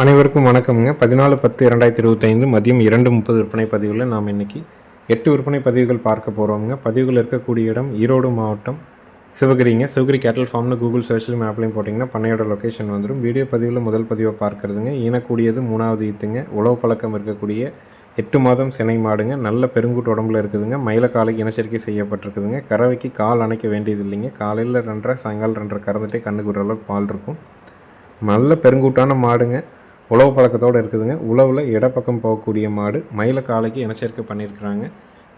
அனைவருக்கும் வணக்கம்ங்க. பதினாலு பத்து இரண்டாயிரத்தி இருபத்தைந்து மதியம் இரண்டு முப்பது விற்பனை பதிவில் நாம் இன்னைக்கு எட்டு விற்பனை பதிவுகள் பார்க்க போகிறோம்ங்க பதிவுகள் இருக்கக்கூடிய இடம் ஈரோடு மாவட்டம் சிவகிரிங்க. சிவகிரி கேட்டல் ஃபார்ம்னு கூகுள் சர்ச்சில் மேப்லையும் போட்டிங்கன்னா பண்ணையோட லொக்கேஷன் வந்துடும் வீடியோ பதிவில் முதல் பதிவை பார்க்கறதுங்க. ஈனக்கூடியது மூணாவது ஈத்துங்க. உழவு பழக்கம் இருக்கக்கூடிய எட்டு மாதம் சினை மாடுங்க. நல்ல பெருங்கூட்டு உடம்புல இருக்குதுங்க. மயிலக்காலைக்கு இனச்சரிக்கை செய்யப்பட்டிருக்குதுங்க. கறவைக்கு கால் அணைக்க வேண்டியது இல்லைங்க காலையில் ரெண்டரை சாயங்காலம் ரெண்டரை கறந்துட்டே கண்ணுக்கு அளவுக்கு பால் இருக்கும். நல்ல பெருங்கூட்டான மாடுங்க. உழவு பழக்கத்தோடு இருக்குதுங்க. உழவில் இடப்பக்கம் போகக்கூடிய மாடு மயில காலைக்கு இனச்சேர்க்கை பண்ணியிருக்கிறாங்க.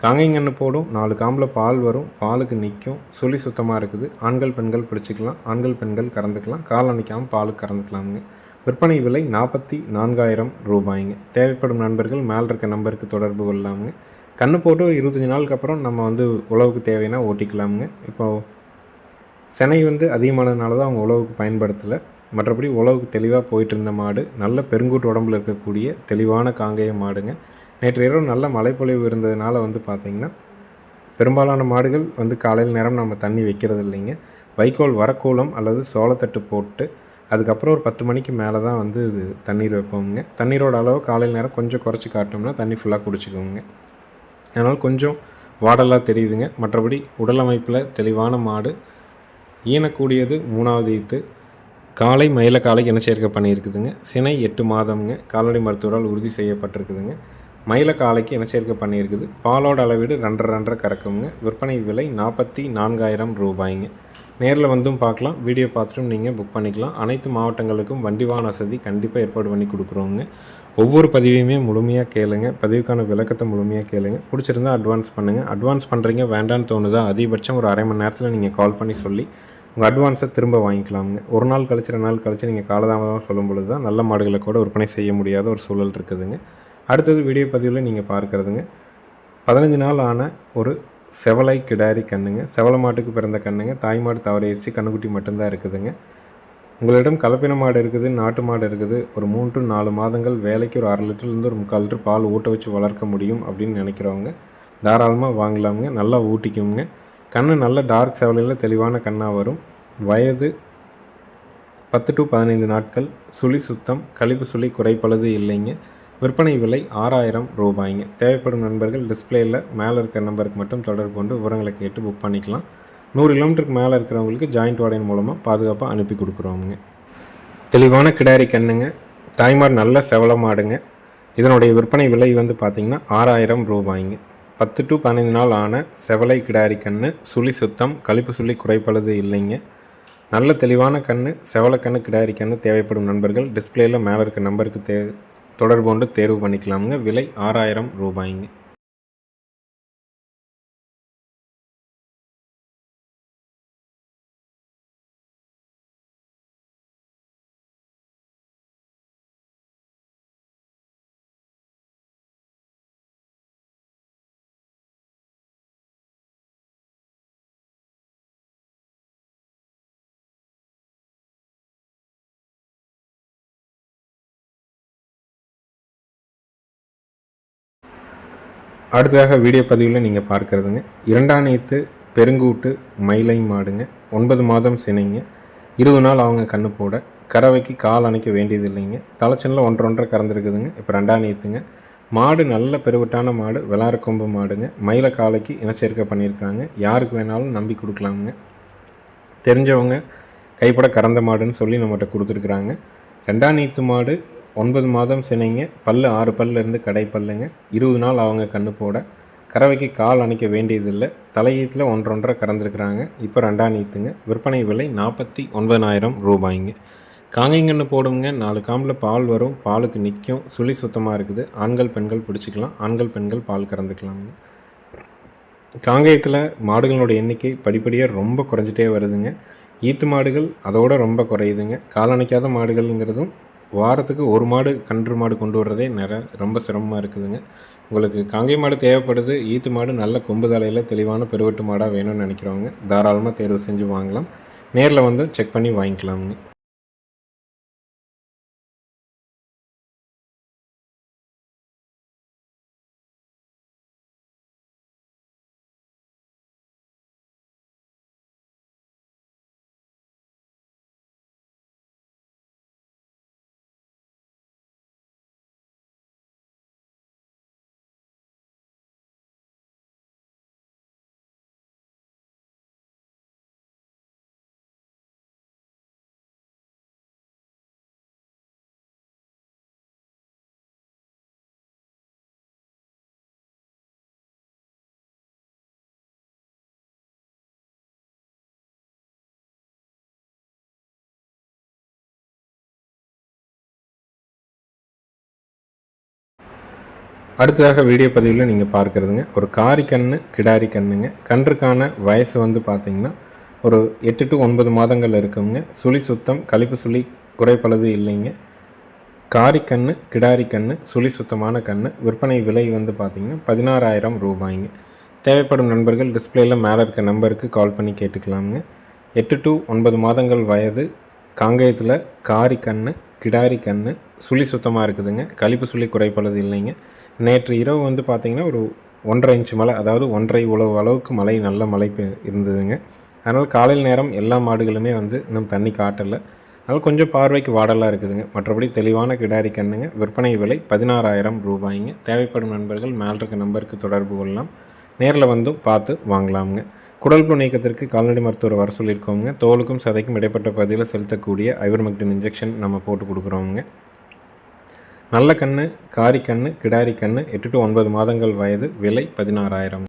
காங்கைங்கன்று போடும். நாலு காம்பில் பால் வரும். பாலுக்கு நிற்கும் சுழி சுத்தமாக இருக்குது. ஆண்கள் பெண்கள் பிடிச்சிக்கலாம். ஆண்கள் பெண்கள் கறந்துக்கலாம். கால் அணைக்காமல் பாலுக்கு கறந்துக்கலாமுங்க. விற்பனை விலை நாற்பத்தி நான்காயிரம் ரூபாய்ங்க. தேவைப்படும் நண்பர்கள் மேலே இருக்க நம்பருக்கு தொடர்பு கொள்ளலாமுங்க. கண்ணு போட்டு ஒரு இருபத்தஞ்சி நாளுக்கு அப்புறம் நம்ம வந்து உழவுக்கு தேவைன்னா ஓட்டிக்கலாமுங்க. இப்போது செனை வந்து அதிகமானதுனால தான் அவங்க உழவுக்கு பயன்படுத்தலை. மற்றபடி உழவுக்கு தெளிவாக போயிட்டு இருந்த மாடு நல்ல பெருங்கூட்டு உடம்புல இருக்கக்கூடிய தெளிவான காங்கேய மாடுங்க. நேற்று இரவு நல்ல மழைப்பொழிவு இருந்ததுனால வந்து பார்த்திங்கன்னா பெரும்பாலான மாடுகள் வந்து காலையில் நேரம் நம்ம தண்ணி வைக்கிறது இல்லைங்க. வைக்கோல் வரக்கூலம் அல்லது சோளத்தட்டு போட்டு அதுக்கப்புறம் ஒரு பத்து மணிக்கு மேலே தான் வந்து இது தண்ணீர் வைப்போங்க தண்ணீரோட அளவு காலையில் நேரம் கொஞ்சம் குறைச்சி காட்டோம்னா தண்ணி ஃபுல்லாக குடிச்சிக்கோங்க அதனால் கொஞ்சம் வாடலாக தெரியுதுங்க. மற்றபடி உடல் அமைப்பில் தெளிவான மாடு ஈனக்கூடியது மூணாவது ஈத்து. காலை மயில காலை இனச்சேர்க்கை பண்ணியிருக்குதுங்க சினை எட்டு மாதம்ங்க. கால்நடை மருத்துவரால் உறுதி செய்யப்பட்டிருக்குதுங்க. மயில காலைக்கு இனச்சேர்க்கை பண்ணியிருக்குது பாலோட அளவீடு ரெண்டரை ரெண்டரை கறக்குங்க. விற்பனை விலை நாற்பத்தி நான்காயிரம் ரூபாய்ங்க. நேரில் வந்தும் பார்க்கலாம். வீடியோ பார்த்துட்டும் நீங்கள் புக் பண்ணிக்கலாம். அனைத்து மாவட்டங்களுக்கும் வண்டி வாகன வசதி கண்டிப்பாக ஏற்பாடு பண்ணி கொடுக்குறோங்க. ஒவ்வொரு பதிவையுமே முழுமையாக கேளுங்க. பதிவுக்கான விளக்கத்தை முழுமையாக கேளுங்க. பிடிச்சிருந்தா அட்வான்ஸ் பண்ணுங்கள் அட்வான்ஸ் பண்ணுறீங்க வேண்டான்னு தோணுதா அதிகபட்சம் ஒரு அரை மணி நேரத்தில் நீங்கள் கால் பண்ணி சொல்லி உங்கள் அட்வான்ஸை திரும்ப வாங்கிக்கலாமுங்க ஒரு நாள் கழிச்சு ரெண்டு நாள் கழிச்சு நீங்கள் காலதாமதமாக சொல்லும் பொழுது தான் நல்ல மாடுகளை கூட விற்பனை செய்ய முடியாத ஒரு சூழல் இருக்குதுங்க. அடுத்தது வீடியோ பதிவில் நீங்கள் பார்க்குறதுங்க. பதினஞ்சு நாள் ஆன ஒரு செவலை கிடாரி கண்ணுங்க. செவலை மாட்டுக்கு பிறந்த கண்ணுங்க. தாய் மாடு தவறிடுச்சு. கண்ணுக்குட்டி மட்டும்தான் இருக்குதுங்க. உங்களிடம் கலப்பின மாடு இருக்குது நாட்டு மாடு இருக்குது. ஒரு மூன்று நாலு மாதங்கள் வேலைக்கு ஒரு அரை லிட்டர்லேருந்து ஒரு முக்கால் லிட்டர் பால் ஊட்ட வச்சு வளர்க்க முடியும் அப்படின்னு நினைக்கிறவங்க தாராளமாக வாங்கலாமுங்க. நல்லா ஊட்டிக்குங்க. கண் நல்ல டார்க் செவலையில் தெளிவான கண்ணாக வரும். வயது பத்து டு பதினைந்து நாட்கள். சுழி சுத்தம் கழிப்பு சுழி குறைப்பளது இல்லைங்க. விற்பனை விலை ஆறாயிரம் ரூபாய்ங்க. தேவைப்படும் நண்பர்கள் டிஸ்பிளேயில் மேலே இருக்கிற நம்பருக்கு மட்டும் தொடர்பு கொண்டு விவரங்களை கேட்டு புக் பண்ணிக்கலாம். நூறு கிலோமீட்டருக்கு மேலே இருக்கிறவங்களுக்கு ஜாயிண்ட் வாடகை மூலமாக பாதுகாப்பாக அனுப்பி கொடுக்குறோமுங்க. தெளிவான கிடாரி கண்ணுங்க. தாய்மார் நல்ல செவலமாடுங்க இதனுடைய விற்பனை விலை வந்து பார்த்திங்கன்னா ஆறாயிரம் ரூபாய்ங்க. பத்து டு பதினைந்து நாள் ஆன செவலை கிடாரி கன்று சுழி சுத்தம் கழிப்பு சுழி குறைப்பளது இல்லைங்க. நல்ல தெளிவான கன்று செவலை கன்று கிடாரி கன்று தேவைப்படும் நண்பர்கள். டிஸ்பிளேயில் மேலே இருக்க நம்பருக்கு தே தொடர்பு கொண்டு தேர்வு பண்ணிக்கலாமுங்க. விலை ஆறாயிரம் ரூபாய்ங்க. அடுத்ததாக வீடியோ பதிவில் நீங்கள் பார்க்குறதுங்க. இரண்டாம் பெருங்கூட்டு மயிலை மாடுங்க. ஒன்பது மாதம் சினைங்க. இருபது நாள் அவங்க கண்ணு போட. கறவைக்கு கால் அணைக்க வேண்டியது இல்லைங்க. தலைச்சனில் ஒன்றரை ஒன்றரை கறந்துருக்குதுங்க. இப்போ ரெண்டாம் மாடு நல்ல பெருவிட்டான மாடு விளாற கொம்பு மாடுங்க. மயில காலைக்கு இனச்சேர்க்கை பண்ணியிருக்கிறாங்க. யாருக்கு வேணாலும் நம்பி கொடுக்கலாமுங்க. தெரிஞ்சவங்க கைப்பட கறந்த மாடுன்னு சொல்லி நம்மகிட்ட கொடுத்துருக்குறாங்க. ரெண்டாம் நீத்து மாடு ஒன்பது மாதம் சினைங்க பல்லு ஆறு பல்லேருந்து கடை பல்லுங்க. இருபது நாள் அவங்க கண்ணு போட. கறவைக்கு கால் அணைக்க வேண்டியதில்லை. தலையீத்தில் ஒன்றொன்றரை கறந்துருக்குறாங்க. இப்போ ரெண்டாம் நீத்துங்க. விற்பனை விலை நாற்பத்தி ஒன்பதாயிரம் ரூபாய்ங்க. காங்கைங்கன்னு போடுங்க. நாலு காம்பில் பால் வரும். பாலுக்கு நிற்கும். சுழி சுத்தமாக இருக்குது. ஆண்கள் பெண்கள் பிடிச்சிக்கலாம். ஆண்கள் பெண்கள் பால் கறந்துக்கலாம்ங்க. காங்கேயத்தில் மாடுகளோட எண்ணிக்கை படிப்படியாக ரொம்ப குறைஞ்சிட்டே வருதுங்க. ஈத்து மாடுகள் அதோட ரொம்ப குறையுதுங்க. காலணைக்காத மாடுகள்ங்கிறதும் வாரத்துக்கு ஒரு மாடு கன்று மாடு கொண்டு வர்றதே நிறைய ரொம்ப சிரமமாக இருக்குதுங்க. உங்களுக்கு காங்கை மாடு தேவைப்படுது ஈத்து மாடு நல்ல கொம்பு தலையில் தெளிவான பெருவெட்டு மாடாக வேணும்னு நினைக்கிறவங்க தாராளமாக தேர்வு செஞ்சு வாங்கலாம். நேரில் வந்து செக் பண்ணி வாங்கிக்கலாமுங்க. அடுத்ததாக வீடியோ பதிவில் நீங்கள் பார்க்குறதுங்க. ஒரு காரி கன்று கிடாரி கன்றுங்க கன்றுக்கான வயசு வந்து பார்த்திங்கன்னா ஒரு எட்டு டு ஒன்பது மாதங்கள் இருக்குங்க. சுழி சுத்தம் கழிப்பு சுழி குறைப்பளது இல்லைங்க. காரி கன்று கிடாரி கன்று சுழி சுத்தமான கன்று விற்பனை விலை வந்து பார்த்திங்கன்னா பதினாறாயிரம் ரூபாய்ங்க. தேவைப்படும் நண்பர்கள் டிஸ்பிளேயில் மேலே இருக்க நம்பருக்கு கால் பண்ணி கேட்டுக்கலாமுங்க. எட்டு டு ஒன்பது மாதங்கள் வயது காங்கேயத்தில் காரி கன்று கிடாரி கன்று சுழி சுத்தமாக இருக்குதுங்க. கழிப்பு சுழி குறைப்பளது இல்லைங்க. நேற்று இரவு வந்து பார்த்திங்கன்னா ஒரு ஒன்றரை இன்ச்சு மழை அதாவது ஒன்றரை உழவு அளவுக்கு மழை நல்ல மழை இருந்ததுங்க. அதனால் காலையில் நேரம் எல்லா மாடுகளுமே வந்து இன்னும் தண்ணி காட்டலை. அதனால் கொஞ்சம் பார்வைக்கு வாடலாக இருக்குதுங்க. மற்றபடி தெளிவான கிடாரி கண்ணுங்க. விற்பனை விலை பதினாறாயிரம் ரூபாய்ங்க. தேவைப்படும் நண்பர்கள் மேல் இருக்க நம்பருக்கு தொடர்பு கொள்ளலாம். நேரில் வந்தும் பார்த்து வாங்கலாமுங்க. குடல் புழு நீக்கத்திற்கு கால்நடை மருத்துவர் வர சொல்லியிருக்கோங்க தோலுக்கும் சதைக்கும் இடைப்பட்ட பகுதியில் செலுத்தக்கூடிய ஐவர்மெக்டின் இன்ஜெக்ஷன் நம்ம போட்டு கொடுக்குறோங்க நல்ல கண்ணு காரி கண்ணு கிடாரி கண்ணு எட்டு டு ஒன்பது மாதங்கள் வயது விலை பதினாறாயிரம்.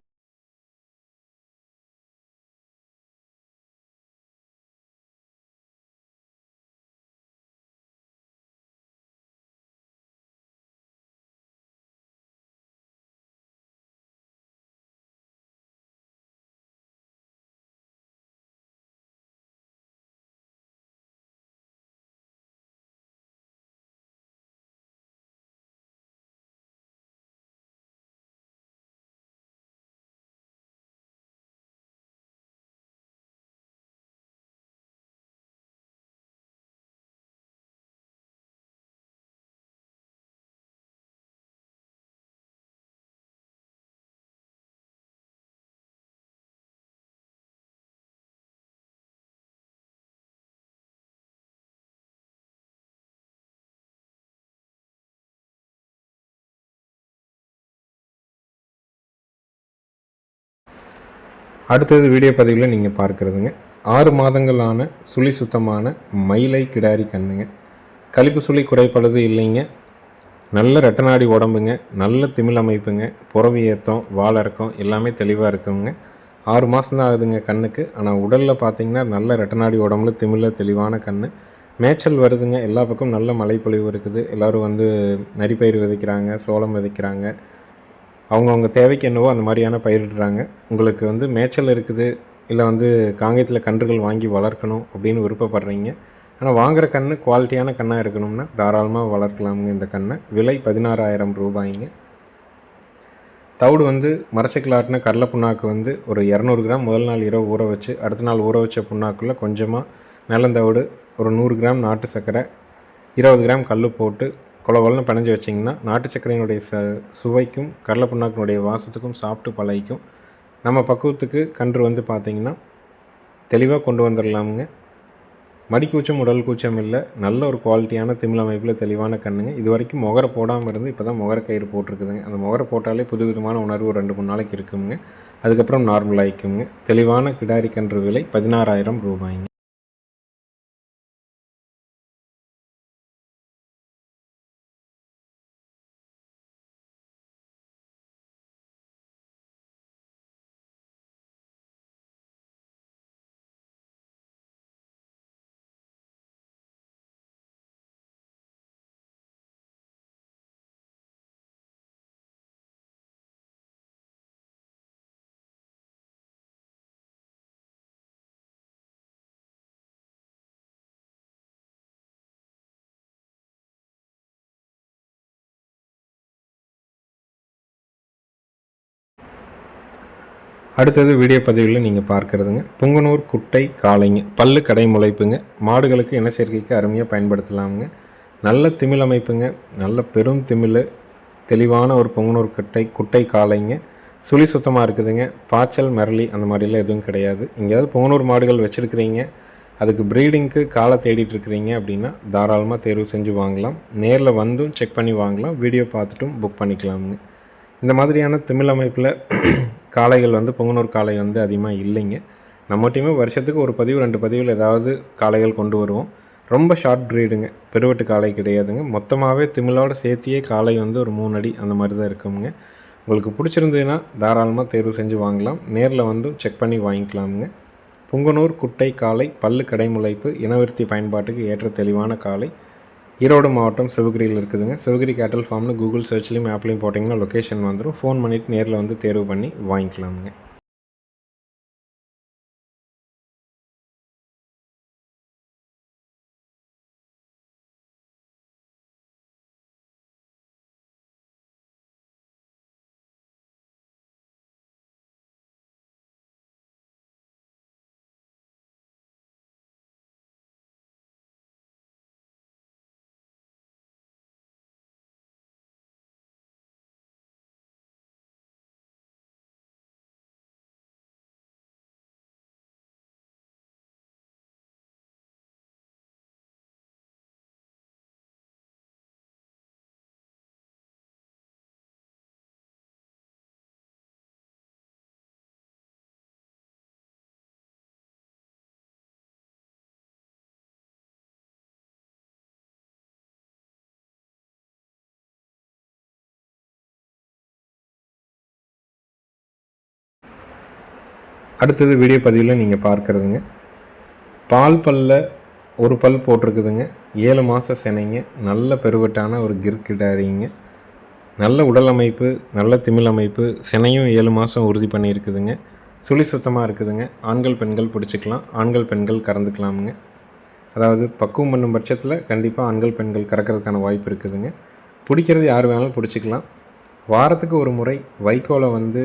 அடுத்தது வீடியோ பதிவில் நீங்கள் பார்க்குறதுங்க. ஆறு மாதங்களான சுழி சுத்தமான மயிலை கிடாரி கண்ணுங்க. கழிப்பு சுழி குறைப்பளது இல்லைங்க. நல்ல ரெட்டநாடி உடம்புங்க. நல்ல திமிழ் அமைப்புங்க. புறவி ஏத்தம் வாழறக்கம் எல்லாமே தெளிவாக இருக்குங்க. ஆறு மாதம் தான் ஆகுதுங்க கண்ணுக்கு. ஆனால் உடலில் பார்த்தீங்கன்னா நல்ல ரெட்டநாடி உடம்புல திமிழ தெளிவான கண் மேய்ச்சல் வருதுங்க. எல்லா பக்கம் நல்ல மழைப்பொழிவு இருக்குது. எல்லோரும் வந்து நரிப்பயிர் விதைக்கிறாங்க சோளம் விதைக்கிறாங்க. அவங்கவுங்க தேவைக்கு என்னவோ அந்த மாதிரியான பயிரிடுறாங்க உங்களுக்கு வந்து மேய்ச்சல் இருக்குது இல்லை வந்து காங்கேயத்தில் கன்றுகள் வாங்கி வளர்க்கணும் அப்படின்னு விருப்பப்படுறீங்க. ஆனால் வாங்குகிற கன்று குவாலிட்டியான கண்ணாக இருக்கணும்னா தாராளமாக வளர்க்கலாமுங்க இந்த கண்ணை. விலை பதினாறாயிரம் ரூபாய்ங்க. தவிடு வந்து மரச்சக்கிலாட்டின கடலை புண்ணாக்கு வந்து ஒரு இரநூறு கிராம் முதல் நாள் இரவு ஊற வச்சு அடுத்த நாள் ஊற வச்ச புண்ணாக்குள்ளே கொஞ்சமாக நிலந்தவிடு ஒரு நூறு கிராம் நாட்டு சர்க்கரை இருபது கிராம் கல் போட்டு கொலகொலன்னு பிணைஞ்சு வச்சிங்கன்னா நாட்டு சர்க்கரையினுடைய ச சுவைக்கும் கடலை புண்ணாக்கினுடைய வாசத்துக்கும் சாப்பிட்டு பழகிக்கும். நம்ம பக்குவத்துக்கு கன்று வந்து பார்த்திங்கன்னா தெளிவாக கொண்டு வந்துடலாமுங்க மடிக்கூச்சம் உடல் கூச்சம் இல்லை. நல்ல ஒரு குவாலிட்டியான திமிழ் அமைப்பில் தெளிவான கண்ணுங்க. இது வரைக்கும் முகரை போடாமல் இருந்து இப்போ தான் முகர கயிறு போட்டிருக்குதுங்க. அந்த முகரை போட்டாலே புது விதமான உணர்வு ரெண்டு மூணு நாளைக்கு இருக்குங்க. அதுக்கப்புறம் நார்மலாகிக்குங்க தெளிவான கிடாரி கன்று விலை பதினாறாயிரம் ரூபாய்ங்க. அடுத்தது வீடியோ பதிவில் நீங்கள் பார்க்குறதுங்க. புங்கனூர் குட்டை காளைங்க. பல்லு கடை முளைப்புங்க. மாடுகளுக்கு இனச்சேர்க்கைக்கு அருமையாக பயன்படுத்தலாமுங்க. நல்ல திமிழ் அமைப்புங்க. நல்ல பெரும் திமிழ். தெளிவான ஒரு பொங்கனூர் குட்டை குட்டை காளைங்க. சுழி சுத்தமாக இருக்குதுங்க. பாய்ச்சல் மரளி அந்த மாதிரிலாம் எதுவும் கிடையாது. எங்கேயாவது பொங்கனூர் மாடுகள் வச்சுருக்கிறீங்க. அதுக்கு ப்ரீடிங்க்கு காலை தேடிட்டுருக்கிறீங்க அப்படின்னா தாராளமாக தேர்வு செஞ்சு வாங்கலாம். நேரில் வந்தும் செக் பண்ணி வாங்கலாம். வீடியோ பார்த்துட்டும் புக் பண்ணிக்கலாமுங்க. இந்த மாதிரியான திமிழ் அமைப்பில் காளைகள் வந்து பொங்கனூர் காளை வந்து அதிகமாக இல்லைங்க. நம்ம டீமே வருஷத்துக்கு ஒரு பதிவு ரெண்டு பதிவில் ஏதாவது காளைகள் கொண்டு வருவோம். ரொம்ப ஷார்ட் ப்ரீடுங்க பெருவெட்டு காளை கிடையாதுங்க. மொத்தமாகவே திமிழோட சேர்த்தியே காளை வந்து ஒரு மூணு அடி அந்த மாதிரி தான் இருக்குங்க. உங்களுக்கு பிடிச்சிருந்ததுன்னா தாராளமாக தேர்வு செஞ்சு வாங்கலாம். நேரில் வந்து செக் பண்ணி வாங்கிக்கலாமுங்க. புங்கனூர் குட்டை காளை பல்லு கடைமுளைப்பு இனவிருத்தி பயன்பாட்டுக்கு ஏற்ற தெளிவான காளை. ஈரோடு மாவட்டம் சிவகிரியில் இருக்குதுங்க. சிவகிரி கேட்டல் ஃபார்ம்னு கூகுள் சர்ச்லேயும் ஆப்லேயும் போட்டிங்கன்னா லொக்கேஷன் வந்துடும் ஃபோன் பண்ணிவிட்டு நேரில் வந்து தேர்வு பண்ணி வாங்கிக்கலாமுங்க. அடுத்தது வீடியோ பதிவில் நீங்கள் பார்க்குறதுங்க. பால் பல்ல ஒரு பல் போட்டிருக்குதுங்க. ஏழு மாத சினைங்க. நல்ல பெருவட்டான ஒரு கிர்கிடாரிங்க நல்ல உடல் அமைப்பு நல்ல திமிழ் அமைப்பு சினையும் ஏழு மாதம் உறுதி பண்ணியிருக்குதுங்க. சுழி சுத்தமாக இருக்குதுங்க. ஆண்கள் பெண்கள் பிடிச்சிக்கலாம். ஆண்கள் பெண்கள் கறந்துக்கலாமுங்க. அதாவது பக்குவம் பண்ணும் பட்சத்தில் கண்டிப்பாக ஆண்கள் பெண்கள் கறக்கிறதுக்கான வாய்ப்பு இருக்குதுங்க. பிடிக்கிறது யார் வேணாலும் பிடிச்சிக்கலாம். வாரத்துக்கு ஒரு முறை வைக்கோலை வந்து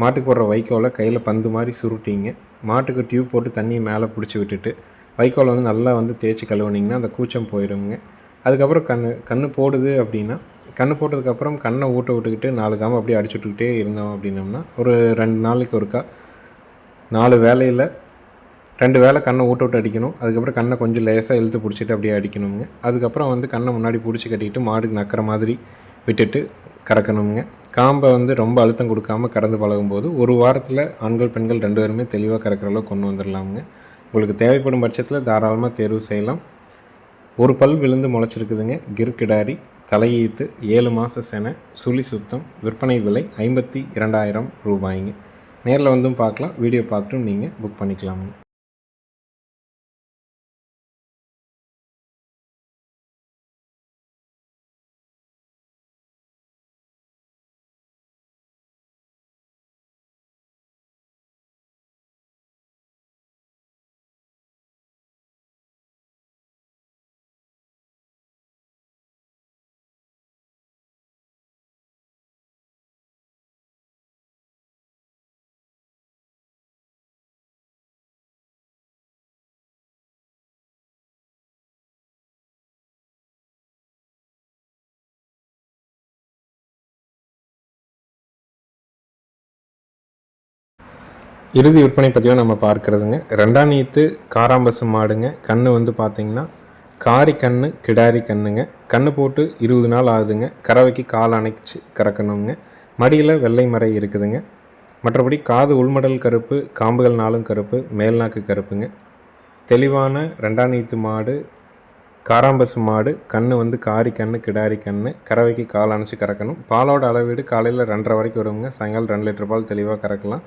மாட்டுக்கு போடுற வைக்கோலை கையில் பந்து மாதிரி சுருட்டிங்க. மாட்டுக்கு டியூப் போட்டு தண்ணியை மேலே பிடிச்சி விட்டுட்டு வைக்கோலை வந்து நல்லா வந்து தேய்ச்சி கழுவுனிங்கன்னா அந்த கூச்சம் போயிடுங்க அதுக்கப்புறம் கண் கண் போடுது அப்படின்னா கண் போட்டதுக்கப்புறம் கண்ணை ஊட்ட விட்டுக்கிட்டு நாலு காம அப்படியே அடிச்சு விட்டுக்கிட்டே இருந்தோம் அப்படின்னோம்னா ஒரு ரெண்டு நாளைக்கு ஒருக்கா நாலு வேலையில் ரெண்டு வேளை கண்ணை ஊட்ட விட்டு அடிக்கணும். அதுக்கப்புறம் கண்ணை கொஞ்சம் லேசாக இழுத்து பிடிச்சிட்டு அப்படியே அடிக்கணுங்க. அதுக்கப்புறம் வந்து கண்ணை முன்னாடி பிடிச்சி கட்டிக்கிட்டு மாடுக்கு நக்கிற மாதிரி விட்டுட்டு கறக்கணுங்க காம்பை வந்து ரொம்ப அழுத்தம் கொடுக்காம கறந்து பழகும்போது ஒரு வாரத்தில் ஆண்கள் பெண்கள் ரெண்டு பேருமே தெளிவாக கறக்கிற அளவுக்கு கொண்டு வந்துடலாமுங்க உங்களுக்கு தேவைப்படும் பட்சத்தில் தாராளமாக தேர்வு செய்யலாம். ஒரு பல் விழுந்து முளைச்சிருக்குதுங்க. கிர்கிடாரி தலையீத்து ஏழு மாத சென சுழி சுத்தம் விற்பனை விலை ஐம்பத்தி இரண்டாயிரம் ரூபாய்ங்க. நேரில் வந்தும் பார்க்கலாம். வீடியோ பார்த்துட்டும் நீங்கள் புக் பண்ணிக்கலாமுங்க. இறுதி விற்பனை பற்றியும் நம்ம பார்க்குறதுங்க. ரெண்டாம் நீத்து காராம்பசு மாடுங்க. கன்று வந்து பார்த்திங்கன்னா காரி கன்று கிடாரி கன்றுங்க கன்று போட்டு இருபது நாள் ஆகுதுங்க. கறவைக்கு கால் அணைச்சி கறக்கணுங்க. மடியில் வெள்ளை மறை இருக்குதுங்க. மற்றபடி காது உள்மடல் கருப்பு காம்புகள் நாளும் கருப்பு மேல்நாக்கு கருப்புங்க. தெளிவான ரெண்டாம் நீத்து மாடு காராம்பசு மாடு கன்று வந்து காரி கன்று கிடாரி கன்று கறவைக்கு கால் அணைச்சி கறக்கணும். பாலோட அளவீடு காலையில் ரெண்டரை வரைக்கும் வருங்க. சாயங்காலம் ரெண்டு லிட்டர் பால் தெளிவாக கறக்கலாம்.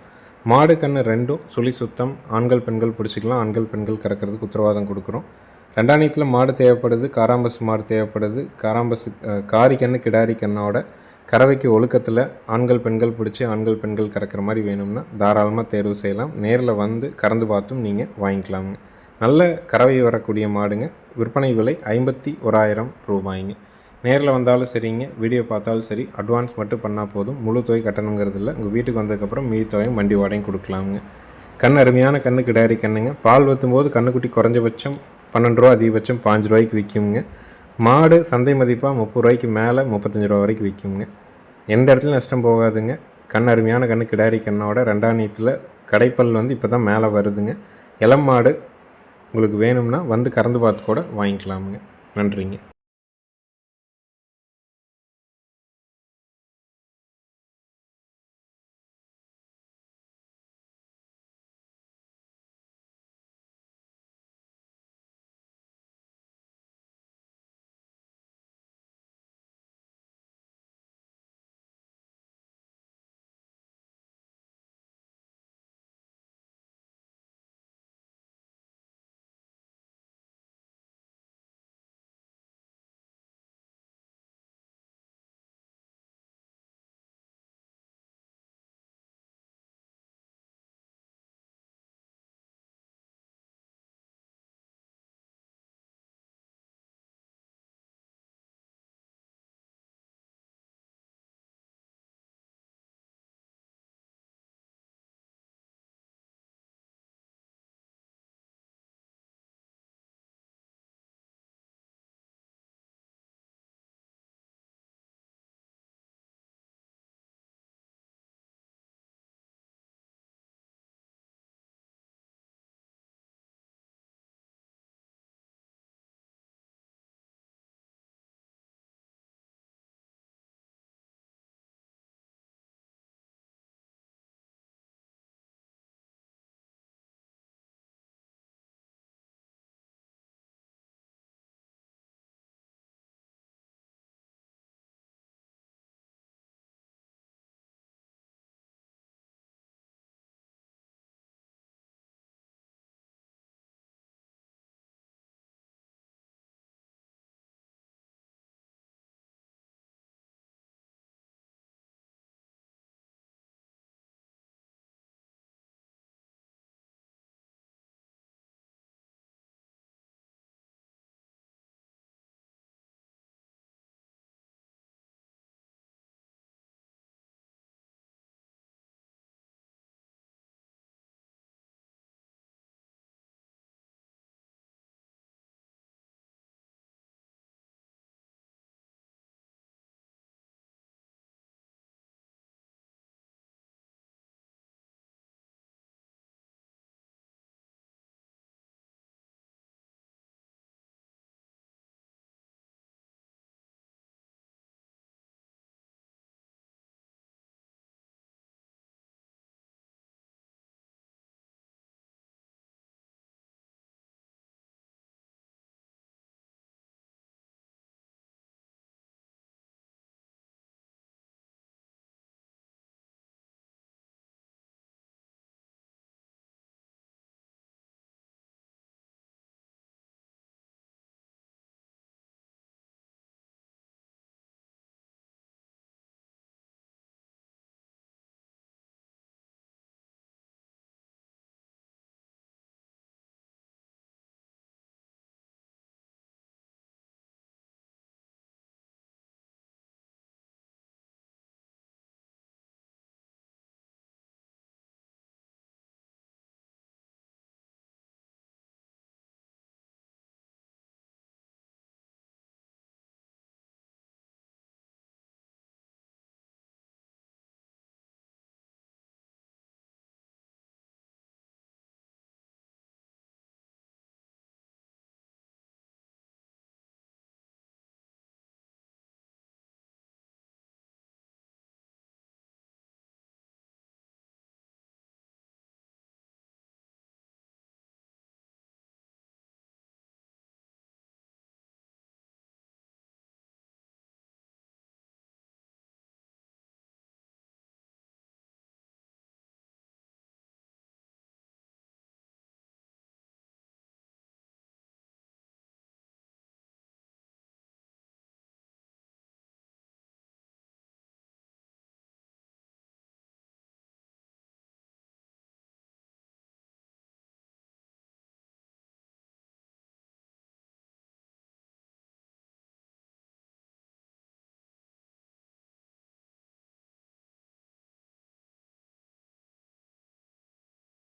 மாடு கன்று ரெண்டும் சுழி சுத்தம். ஆண்கள் பெண்கள் பிடிச்சிக்கலாம். ஆண்கள் பெண்கள் கறக்கிறதுக்கு உத்தரவாதம் கொடுக்குறோம். ரெண்டாணியத்தில் மாடு தேவைப்படுது காராம்பஸ் மாடு தேவைப்படுது. காராம்பஸ் காரி கன்று கிடாரி கண்ணோட கறவைக்கு ஒழுக்கத்தில் ஆண்கள் பெண்கள் பிடிச்சி ஆண்கள் பெண்கள் கறக்கிற மாதிரி வேணும்னா தாராளமாக தேர்வு செய்யலாம். நேரில் வந்து கறந்து பார்த்தும் நீங்கள் வாங்கிக்கலாமுங்க. நல்ல கறவை வரக்கூடிய மாடுங்க. விற்பனை விலை ஐம்பத்தி ஓராயிரம் ரூபாய்ங்க. நேரில் வந்தாலும் சரிங்க வீடியோ பார்த்தாலும் சரி. அட்வான்ஸ் மட்டும் பண்ணால் போதும். முழு தொகை கட்டணுங்கிறது இல்லை. உங்கள் வீட்டுக்கு வந்ததுக்கப்புறம் மீதி தொகையும் வண்டி வாடகையும் கொடுக்கலாமுங்க. கண் அருமையான கண்ணு கிடாரி கண்ணுங்க. பால் வத்தும்போது கண்ணுக்குட்டி குறைஞ்சபட்சம் பன்னெண்டு ரூபா அதிகபட்சம் பாஞ்சு ரூபாய்க்கு விற்குங்க மாடு சந்தை மதிப்பாக முப்பது ரூபாய்க்கு மேலே முப்பத்தஞ்சு ரூபா வரைக்கும் விற்குங்க எந்த இடத்துலையும் நஷ்டம் போகாதுங்க. கண் அருமையான கண்ணு கிடாரி கண்ணோட ரெண்டாம் நீத்தில் கடைப்பல் வந்து இப்போ தான் மேலே வருதுங்க. இளம் மாடு உங்களுக்கு வேணும்னா வந்து கறந்து பார்த்து கூட வாங்கிக்கலாமுங்க. நன்றிங்க.